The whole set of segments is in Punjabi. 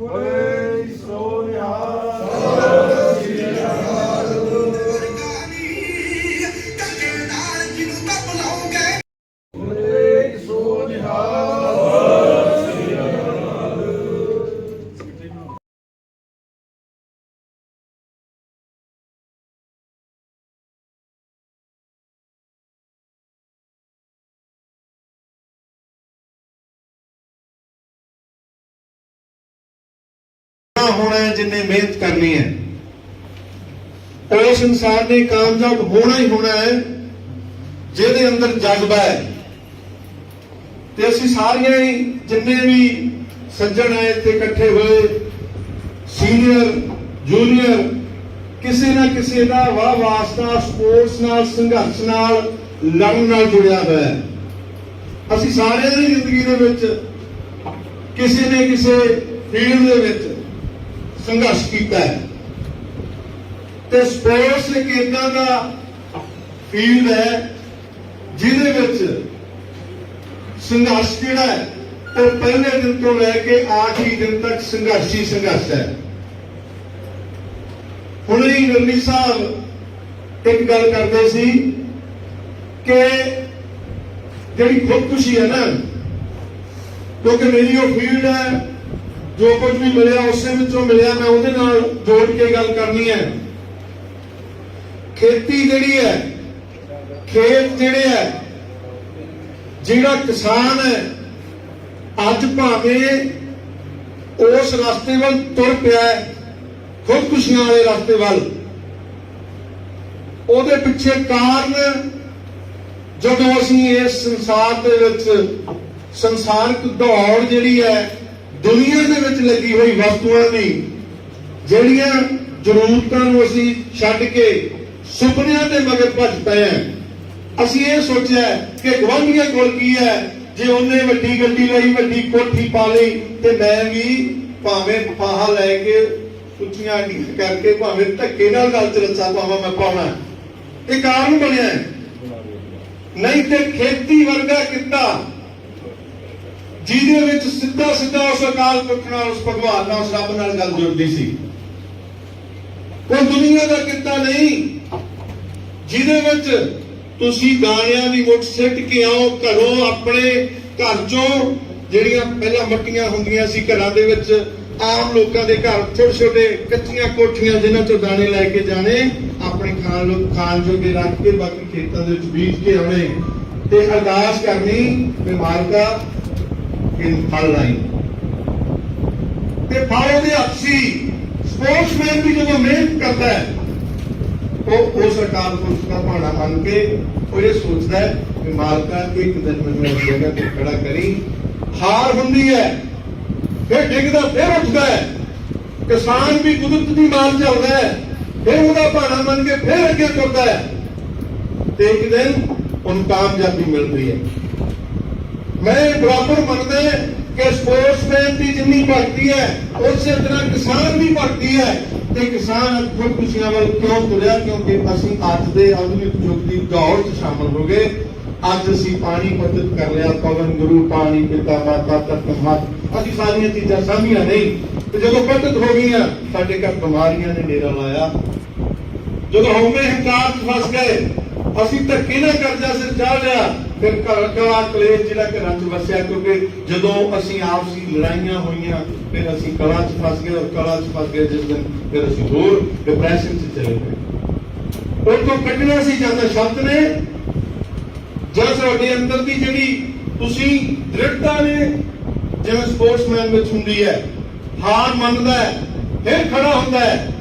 ਬੋਲੇ ਜਿੰਨੇ ਮਿਹਨਤ ਕਰਨੀ ਹੈ। ਉਸ ਇਨਸਾਨ ਨੇ ਕਾਮਯਾਬ ਹੋਣਾ ਹੀ ਹੋਣਾ ਹੈ, ਜਿਹਦੇ ਅੰਦਰ ਜਜ਼ਬਾ ਹੈ। ਤੇ ਅਸੀਂ ਸਾਰੀਆਂ ਹੀ ਜਿੰਨੇ ਵੀ ਸੱਜਣ ਆਏ ਇੱਥੇ ਇਕੱਠੇ ਹੋਏ ਸੀਨੀਅਰ ਜੂਨੀਅਰ ਕਿਸੇ ਨਾ ਕਿਸੇ ਦਾ ਵਾਹ ਵਾਸਤਾ ਸਪੋਰਟਸ ਨਾਲ, ਸੰਘਰਸ਼ ਨਾਲ, ਲੜਨ ਨਾਲ ਜੁੜਿਆ ਹੋਇਆ ਹੈ। ਅਸੀਂ ਸਾਰਿਆਂ ਦੀ ਜ਼ਿੰਦਗੀ ਦੇ ਵਿੱਚ ਕਿਸੇ ਨੇ ਕਿਸੇ ਫੀਲਡ ਦੇ ਵਿੱਚ ਸੰਘਰਸ਼ ਕੀਤਾ ਹੈ। ਤੇ ਸਪੋਰਟਸ ਇੱਕ ਏਦਾਂ ਦਾ ਫੀਲਡ ਹੈ, ਜਿਹਦੇ ਵਿੱਚ ਸੰਘਰਸ਼ ਜਿਹੜਾ ਹੈ, ਉਹ ਪਹਿਲੇ ਦਿਨ ਤੋਂ ਲੈ ਕੇ ਆਖਰੀ ਦਿਨ ਤੱਕ ਸੰਘਰਸ਼ੀ ਸੰਘਰਸ਼ ਹੈ। ਹੁਣੇ ਹੀ ਗਰਮੀ ਸਾਹਿਬ ਇੱਕ ਗੱਲ ਕਰਦੇ ਸੀ ਕਿ ਜਿਹੜੀ ਖੁਦਕੁਸ਼ੀ ਹੈ ਨਾ, ਕਿਉਂਕਿ ਮੇਰੀ ਉਹ ਫੀਲਡ ਹੈ ਜੋ ਕੁਝ ਵੀ ਮਿਲਿਆ ਉਸੇ ਵਿੱਚੋਂ ਮਿਲਿਆ, ਮੈਂ ਉਹਦੇ ਨਾਲ ਜੋੜ ਕੇ ਗੱਲ ਕਰਨੀ ਹੈ। ਖੇਤੀ ਜਿਹੜੀ ਹੈ, ਖੇਤ ਜਿਹੜੇ ਹੈ, ਜਿਹੜਾ ਕਿਸਾਨ ਹੈ, ਅੱਜ ਭਾਵੇਂ ਉਸ ਰਸਤੇ ਵੱਲ ਤੁਰ ਪਿਆ ਹੈ, ਖੁਦਕੁਸ਼ੀਆਂ ਵਾਲੇ ਰਸਤੇ ਵੱਲ, ਉਹਦੇ ਪਿੱਛੇ ਕਾਰਨ ਜਦੋਂ ਅਸੀਂ ਇਸ ਸੰਸਾਰ ਦੇ ਵਿੱਚ ਸੰਸਾਰਕ ਦੌੜ ਜਿਹੜੀ ਹੈ ਦੁਨੀਆ ਦੇ ਵਿੱਚ ਲੱਗੀ ਹੋਈ ਵਸਤੂਆਂ ਦੀ, ਜਿਹੜੀਆਂ ਜ਼ਰੂਰਤਾਂ ਨੂੰ ਅਸੀਂ ਛੱਡ ਕੇ ਸੁਪਨਿਆਂ ਦੇ ਮਗਰ ਭੱਜ ਪਏ ਹਾਂ। ਅਸੀਂ ਇਹ ਸੋਚਿਆ ਕਿ ਗਵਾਂਢੀਆਂ ਕੋਲ ਕੀ ਹੈ? ਜੇ ਉਹਨੇ ਵੱਡੀ ਗੱਡੀ ਲਈ, ਵੱਡੀ ਕੋਠੀ ਪਾ ਲਈ, ਤੇ ਮੈਂ ਵੀ ਭਾਵੇਂ ਫਾਹਾ ਲੈ ਕੇ ਉੱਚੀਆਂ ਢੀਕ ਕਰਕੇ, ਭਾਵੇਂ ਧੱਕੇ ਨਾਲ ਗੱਲ ਚ ਰੱਸਾ ਪਾਵਾਂ, ਮੈਂ ਪਾਉਣਾ। ਇਹ ਕਾਰਨ ਬਣਿਆ ਨਹੀਂ ਤੇ ਖੇਤੀ ਵਰਗਾ ਕਿੱਤਾ ਜਿਹਦੇ ਵਿੱਚ ਸਿੱਧਾ ਸਿੱਧਾ ਉਸ ਅਕਾਲ ਪੁਰਖ ਨਾਲ ਉਸ ਭਗਵਾਨ ਨਾਲ ਉਸ ਰੱਬ ਨਾਲ ਗੱਲ ਜੁੜਦੀ ਸੀ। ਕੋਈ ਦੁਨੀਆ ਦਾ ਕਿੱਤਾ ਨਹੀਂ। ਜਿਹਦੇ ਵਿੱਚ ਤੁਸੀਂ ਦਾਣਿਆਂ ਦੀ ਮੁੱਠ ਸਿੱਟ ਕੇ ਆਓ, ਘਰੋਂ ਆਪਣੇ ਘਰ ਚੋਂ ਜਿਹੜੀਆਂ ਪਹਿਲਾਂ ਮੱਟੀਆਂ ਹੁੰਦੀਆਂ ਸੀ ਘਰਾਂ ਦੇ ਵਿੱਚ, ਆਮ ਲੋਕਾਂ ਦੇ ਘਰ, ਛੋਟੇ ਛੋਟੇ ਕੱਚੀਆਂ ਕੋਠੀਆਂ ਜਿਨ੍ਹਾਂ ਚੋਂ ਦਾਣੇ ਲੈ ਕੇ ਜਾਣੇ, ਆਪਣੇ ਖਾਣ ਲੋ ਖਾਣ ਜੋਗੇ ਰੱਖ ਕੇ ਬਾਕੀ ਖੇਤਾਂ ਦੇ ਵਿੱਚ ਬੀਜ ਕੇ ਆਉਣੇ। ਤੇ ਅਰਦਾਸ ਕਰਨੀ ਕਿ ਮਾਲਕਾ ਇਹ ਫਲ ਲਾਈ। ਤੇ ਫਲ ਉਹਦੇ ਹੱਥ ਸੀ ਸਪੋਰਟਸਮੈਨ ਵੀ ਜਦੋਂ ਮਿਹਨਤ ਕਰਦਾ ਹੈ, ਉਹ ਉਸ ਅਕਾਲ ਪੁਰਖ ਦਾ ਭਾਣਾ ਮੰਨ ਕੇ ਉਹ ਇਹ ਸੋਚਦਾ ਹੈ ਕਿ ਮਾਲਕਾ ਇੱਕ ਦਿਨ ਮੈਨੂੰ ਇਸ ਜਗ੍ਹਾ ਤੇ ਖੜਾ ਕਰੀ। ਹਾਰ ਹੁੰਦੀ ਹੈ, ਫਿਰ ਡਿੱਗਦਾ, ਫਿਰ ਉੱਠਦਾ ਹੈ। ਕਿਸਾਨ ਵੀ ਕੁਦਰਤ ਦੀ ਮਾਰ ਚੱਲਦਾ ਹੈ, ਫਿਰ ਉਹਦਾ ਭਾਣਾ ਮੰਨ ਕੇ ਫਿਰ ਅੱਗੇ ਤੁਰਦਾ ਹੈ। ਤੇ ਇੱਕ ਦਿਨ ਉਹਨੂੰ ਕਾਮਯਾਬੀ ਮਿਲਦੀ ਹੈ। ਮੈਂ ਬਰਾਬਰ ਮੰਨਦਾ ਕਿ ਸਪੋਰਟਸਮੈਨ ਦੀ ਜਿੰਨੀ ਭਗਤੀ ਹੈ, ਉਸੇ ਤਰ੍ਹਾਂ ਕਿਸਾਨ ਦੀ ਭਗਤੀ ਹੈ। ਤੇ ਕਿਸਾਨ ਖੁਦਕੁਸ਼ੀਆਂ ਵੱਲ ਕਿਉਂ ਤੁਰਿਆ? ਕਿਉਂਕਿ ਅਸੀਂ ਅੱਜ ਦੇ ਆਧੁਨਿਕ ਯੁੱਗ ਦੀ ਦੌੜ 'ਚ ਸ਼ਾਮਲ ਹੋ ਗਏ। ਅੱਜ ਅਸੀਂ ਪਾਣੀ ਪਤਿਤ ਕਰ ਲਿਆ, ਪਵਨ ਗੁਰੂ, ਪਾਣੀ, ਪਿਤਾ, ਮਾਤਾ ਤਤ ਮਤ ਅਸੀਂ ਸਾਰੀਆਂ ਚੀਜ਼ਾਂ ਸਾਂਭੀਆਂ ਨਹੀਂ। ਤੇ ਜਦੋਂ ਪਤਿਤ ਹੋ ਗਈਆਂ, ਸਾਡੇ ਘਰ ਬਿਮਾਰੀਆਂ ਨੇ ਡੇਰਾ ਲਾਇਆ। ਜਦੋਂ ਹਉਮੈ ਹੰਕਾਰ 'ਚ ਫਸ ਗਏ, ਅਸੀਂ ਧੱਕੇ ਨਾਲ ਕਰਜ਼ਾ ਸਿਰ ਚਾਹ ਲਿਆ। ਫਿਰ ਘਰ ਕਲਾ ਕਲੇਸ਼ ਜਿਹੜਾ ਘਰਾਂ 'ਚ ਵਸਿਆ, ਕਿਉਂਕਿ ਜਦੋਂ ਅਸੀਂ ਆਪਸੀ ਲੜਾਈਆਂ ਹੋਈਆਂ, ਫਿਰ ਅਸੀਂ ਕਲਾ 'ਚ ਫਸ ਗਏ ਔਰ ਕਲਾ 'ਚ ਫਸ ਗਏ ਜਿਸ ਦਿਨ ਫਿਰ ਅਸੀਂ ਹੋਰ ਡਿਪਰੈਸ਼ਨ 'ਚ ਚਲੇ ਗਏ। ਉਹ ਤੋਂ ਕੱਢਣਾ ਸੀ ਜਾਂਦਾ ਸ਼ਬਦ ਨੇ ਜਦ ਤੁਹਾਡੇ ਅੰਦਰ ਦੀ ਜਿਹੜੀ ਤੁਸੀਂ ਦ੍ਰਿੜਤਾ ਨੇ, ਜਿਵੇਂ ਸਪੋਰਟਸਮੈਨ ਵਿੱਚ ਹੁੰਦੀ ਹੈ, ਹਾਰ ਮੰਨਦਾ ਹੈ, ਫਿਰ ਖੜਾ ਹੁੰਦਾ ਹੈ,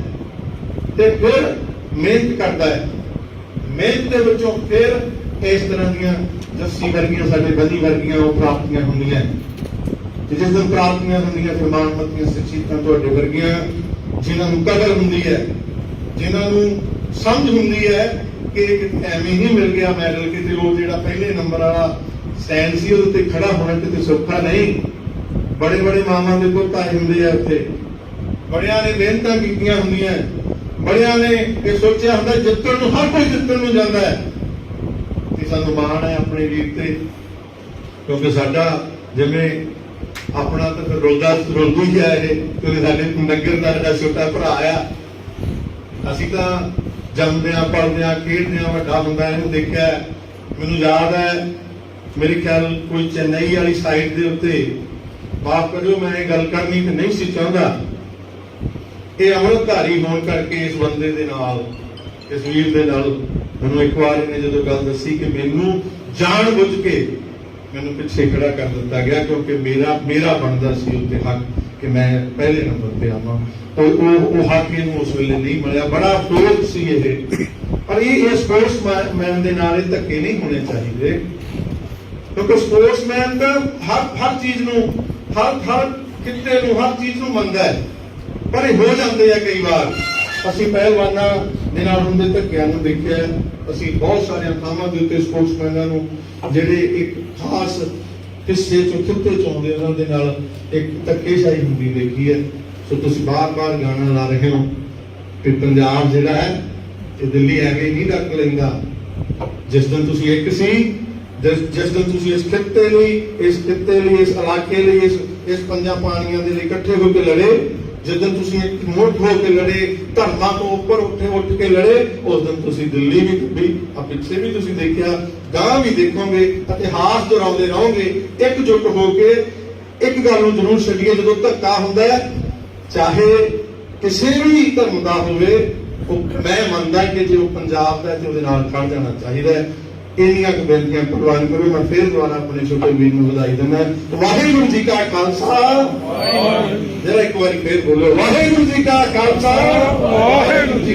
ਤੇ ਫਿਰ ਮਿਹਨਤ ਕਰਦਾ ਹੈ। ਮਿਹਨਤ ਦੇ ਵਿੱਚੋਂ ਫਿਰ ਇਸ ਤਰ੍ਹਾਂ ਦੀਆਂ ਜੱਸੀ ਵਰਗੀਆਂ, ਸਾਡੇ ਬਲੀ ਵਰਗੀਆਂ ਉਹ ਪ੍ਰਾਪਤੀਆਂ ਹੁੰਦੀਆਂ। ਤੇ ਜਿਸ ਦਿਨ ਪ੍ਰਾਪਤੀਆਂ ਹੁੰਦੀਆਂ, ਫਿਰ ਮਾਨਮਤੀਆਂ ਸਚੀਤਾਂ ਤੁਹਾਡੇ ਵਰਗੀਆਂ, ਜਿਨ੍ਹਾਂ ਨੂੰ ਕਦਰ ਹੁੰਦੀ ਹੈ, ਜਿਨ੍ਹਾਂ ਨੂੰ ਸਮਝ ਹੁੰਦੀ ਹੈ ਕਿ ਐਵੇਂ ਹੀ ਮਿਲ ਗਿਆ ਮੈਡਲ ਕਿਤੇ ਉਹ ਜਿਹੜਾ ਪਹਿਲੇ ਨੰਬਰ ਵਾਲਾ ਸਟੈਂਡ ਸੀ, ਉਹਦੇ ਤੇ ਖੜਾ ਹੋਣਾ ਕਿਤੇ ਸੌਖਾ ਨਹੀਂ। ਬੜੇ ਬੜੇ ਮਾਮਾ ਦੇ ਪੁੱਤ ਆਏ ਹੁੰਦੇ ਆ ਉੱਥੇ। ਬੜਿਆਂ ਨੇ ਮਿਹਨਤਾਂ ਕੀਤੀਆਂ ਹੁੰਦੀਆਂ। ਬੜਿਆਂ ਨੇ ਇਹ ਸੋਚਿਆ ਹੁੰਦਾ, ਜਿੱਤਣ ਨੂੰ ਹਰ ਕੋਈ ਜਿੱਤਣ ਨੂੰ ਜਾਂਦਾ ਹੈ। ਸਾਨੂੰ ਮਾਣ ਹੈ ਆਪਣੇ ਵੀਰ ਤੇ। ਕਿਉਂਕਿ ਸਾਡਾ ਜਿਵੇਂ ਆਪਣਾ ਤਾਂ ਫਿਰ ਰੋਦਾ ਹੀ ਆ ਇਹ। ਕਿਉਂਕਿ ਸਾਡੇ ਨਗਰ ਦਾ ਜਿਹੜਾ ਛੋਟਾ ਭਰਾ ਆ, ਅਸੀਂ ਤਾਂ ਜੰਮਦੇ ਆ ਪੜਦੇ ਆ ਖੇਡਦੇ ਆ ਵੱਡਾ ਹੁੰਦਾ ਇਹਨੂੰ ਦੇਖਿਆ ਮੈਨੂੰ ਯਾਦ ਹੈ, ਮੇਰੇ ਖਿਆਲ ਕੋਈ ਚੇਨਈ ਵਾਲੀ ਸਾਈਡ ਦੇ ਉੱਤੇ ਮਾਫ ਕਰਿਓ, ਮੈਂ ਇਹ ਗੱਲ ਕਰਨੀ ਤੇ ਨਹੀਂ ਸੀ ਚਾਹੁੰਦਾ। ਇਹ ਅਮਰਧਾਰੀ ਹੋਣ ਕਰਕੇ ਇਸ ਬੰਦੇ ਦੇ ਨਾਲ ਇਸ ਦੇ ਨਾਲ ਮੈਨੂੰ ਇੱਕ ਵਾਰ ਇਹਨੇ ਜਦੋਂ ਗੱਲ ਦੱਸੀ ਕਿ ਮੈਨੂੰ ਜਾਣ ਬੁੱਝ ਕੇ ਮੈਨੂੰ ਪਿੱਛੇ ਖੜਾ ਕਰ ਦਿੱਤਾ ਗਿਆ ਕਿਉਂਕਿ ਮੇਰਾ ਮੇਰਾ ਬਣਦਾ ਸੀ ਉੱਤੇ ਹੱਕ ਕਿ ਮੈਂ ਪਹਿਲੇ ਨੰਬਰ ਤੇ ਆਵਾਂ। ਉਹ ਉਹ ਉਹ ਹੱਕ ਇਹਨੂੰ ਉਸ ਵੇਲੇ ਨਹੀਂ ਮਿਲਿਆ। ਬੜਾ ਅਫਸੋਸ ਸੀ ਇਹ। ਪਰ ਇਹ ਇਹ ਸਪੋਰਟਸਮੈਨ ਦੇ ਨਾਲ ਇਹ ਧੱਕੇ ਨਹੀਂ ਹੋਣੇ ਚਾਹੀਦੇ। ਕਿਉਂਕਿ ਸਪੋਰਟਸਮੈਨ ਤਾਂ ਹਰ ਹਰ ਚੀਜ਼ ਨੂੰ, ਹਰ ਹਰ ਕਿੱਤੇ ਨੂੰ, ਹਰ ਚੀਜ਼ ਨੂੰ ਮੰਨਦਾ ਹੈ। ਪਰ ਇਹ ਹੋ ਜਾਂਦੇ ਆ ਕਈ ਵਾਰ। ਅਸੀਂ ਪਹਿਲਵਾਨਾਂ ਦੇ ਨਾਲ ਹੁੰਦੇ ਧੱਕਿਆਂ ਨੂੰ ਦੇਖਿਆ ਅਸੀਂ ਬਹੁਤ ਸਾਰੀਆਂ ਥਾਵਾਂ ਦੇ ਉੱਤੇ ਸਪੋਰਟਸਮੈਨਾਂ ਨੂੰ, ਜਿਹੜੇ ਇੱਕ ਖਾਸ ਹਿੱਸੇ ਚੋਂ, ਖਿੱਤੇ ਚੋਂ ਉਹਨਾਂ ਦੇ ਨਾਲ ਇੱਕ ਧੱਕੇਸ਼ਾਹੀ ਹੁੰਦੀ ਦੇਖੀ ਹੈ। ਸੋ ਤੁਸੀਂ ਬਾਰ-ਬਾਰ ਗਾਣਾ ਲਾ ਰਹੇ ਹੋ। ਕਿ ਪੰਜਾਬ ਜਿਹੜਾ ਹੈ, ਇਹ ਦਿੱਲੀ ਐਵੇਂ ਨਹੀਂ ਰੱਖ ਲੈਂਦਾ। ਜਿਸ ਦਿਨ ਤੁਸੀਂ ਇੱਕ ਸੀ, ਜਿਸ ਜਿਸ ਦਿਨ ਤੁਸੀਂ ਇਸ ਖਿੱਤੇ ਲਈ, ਇਸ ਖਿੱਤੇ ਲਈ, ਇਸ ਇਲਾਕੇ ਲਈ, ਇਸ ਇਸ ਪੰਜਾਂ ਪਾਣੀਆਂ ਦੇ ਲਈ ਇਕੱਠੇ ਹੋ ਕੇ ਲੜੇ ਜਿਸ ਦਿਨ ਤੁਸੀਂ ਇੱਕ ਮੁੱਠ ਹੋ ਕੇ ਲੜੇ, ਧਰਮਾਂ ਤੋਂ ਉੱਪਰ ਉੱਠੇ, ਉੱਠ ਕੇ ਲੜੇ, ਉਸ ਦਿਨ ਤੁਸੀਂ ਦਿੱਲੀ ਵੀ ਵੀ, ਆ ਪਿੱਛੇ ਵੀ ਤੁਸੀਂ ਦੇਖਿਆ ਗਾਂ ਵੀ ਦੇਖੋਗੇ, ਇਤਿਹਾਸ ਦੁਹਰਾਉਂਦੇ ਰਹੋਗੇ, ਇਕਜੁੱਟ ਹੋ ਕੇ ਇੱਕ ਗੱਲ ਨੂੰ ਜ਼ਰੂਰ ਛੱਡੀਏ, ਜਦੋਂ ਧੱਕਾ ਹੁੰਦਾ ਹੈ, ਚਾਹੇ ਕਿਸੇ ਵੀ ਧਰਮ ਦਾ ਹੋਵੇ, ਉਹ ਮੈਂ ਮੰਨਦਾ ਕਿ ਜੇ ਉਹ ਪੰਜਾਬ ਦਾ ਤੇ ਉਹਦੇ ਨਾਲ ਖੜ ਜਾਣਾ ਚਾਹੀਦਾ ਹੈ। ਇੰਨੀਆਂ ਕੁ ਬੇਨਤੀਆਂ ਪ੍ਰਵਾਨ ਕਰੋ, ਮੈਂ ਫਿਰ ਦੁਬਾਰਾ ਆਪਣੇ ਛੋਟੇ ਵੀਰ ਨੂੰ ਵਧਾਈ ਦਿੰਦਾ ਵਾਹਿਗੁਰੂ ਜੀ ਕਾ ਖਾਲਸਾ। ਜਰਾ ਇੱਕ ਵਾਰੀ ਫਿਰ ਬੋਲੋ ਵਾਹਿਗੁਰੂ ਜੀ ਕਾ ਖਾਲਸਾ ਵਾਹਿਗੁਰੂ ਜੀ